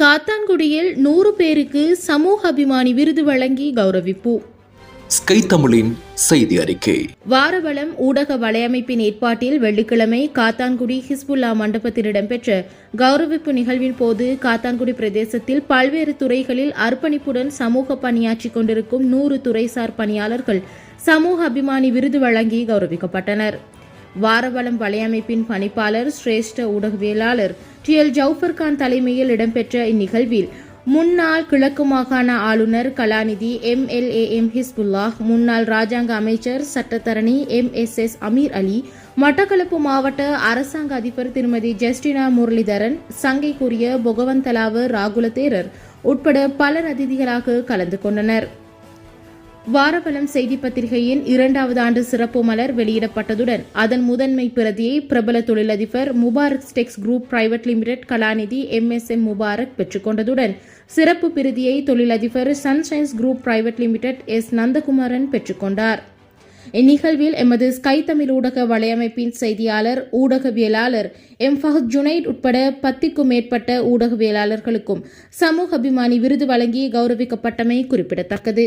காத்தான்குடியில் நூறு பேருக்கு சமூக அபிமானி விருது வழங்கி கௌரவிப்பு. ஸ்கை தமிழின் செய்தி அறிக்கை. வாரவளம் ஊடக வலையமைப்பின் ஏற்பாட்டில் வெள்ளிக்கிழமை காத்தான்குடி ஹிஸ்புல்லா மண்டபத்தில் இடம்பெற்ற கௌரவிப்பு நிகழ்வின் போது காத்தான்குடி பிரதேசத்தில் பல்வேறு துறைகளில் அர்ப்பணிப்புடன் சமூக பணியாற்றிக் கொண்டிருக்கும் நூறு துறைசார் பணியாளர்கள் சமூக அபிமானி விருது வழங்கி கௌரவிக்கப்பட்டனர். வாரவளம் வலையமைப்பின் பணிப்பாளர் சிரேஷ்ட ஊடகவியலாளர் டி. எல். ஜவுஃபர் கான் தலைமையில் இடம்பெற்ற இந்நிகழ்வில் முன்னாள் கிழக்கு மாகாண ஆளுநர் கலாநிதி M. L. A. M. Hizbullah முன்னாள் ராஜாங்க அமைச்சர் சட்டத்தரணி M. S. S. Ameer Ali Mattakkalappu மாவட்ட அரசாங்க அதிபர் திருமதி ஜஸ்டினா முரளிதரன் சங்கைக்குரிய பொகவந்தலாவு ராகுல தேரர் உட்பட பலர் அதிதிகளாக கலந்து கொண்டனர். வாரபலம் செய்தி பத்திரிகையின் இரண்டாவது ஆண்டு சிறப்பு மலர் வெளியிடப்பட்டதுடன் அதன் முதன்மை பிரதியை பிரபல தொழிலதிபர் Mubarak Stex group private limited கலாநிதி எம் எஸ் எம் முபாரக் பெற்றுக்கொண்டதுடன் சிறப்பு பிரதியை தொழிலதிபர் Sunshines group private limited S. Nandakumaran பெற்றுக்கொண்டார் இந்நிகழ்வில் எமது ஸ்கை தமிழ் ஊடக வலையமைப்பின் செய்தியாளர் ஊடகவியலாளர் எம். ஃபஹத் ஜுனைட் உட்பட பத்திற்கும் மேற்பட்ட ஊடகவியலாளர்களுக்கும் சமூக அபிமானி விருது வழங்கி கௌரவிக்கப்பட்டமை குறிப்பிடத்தக்கது.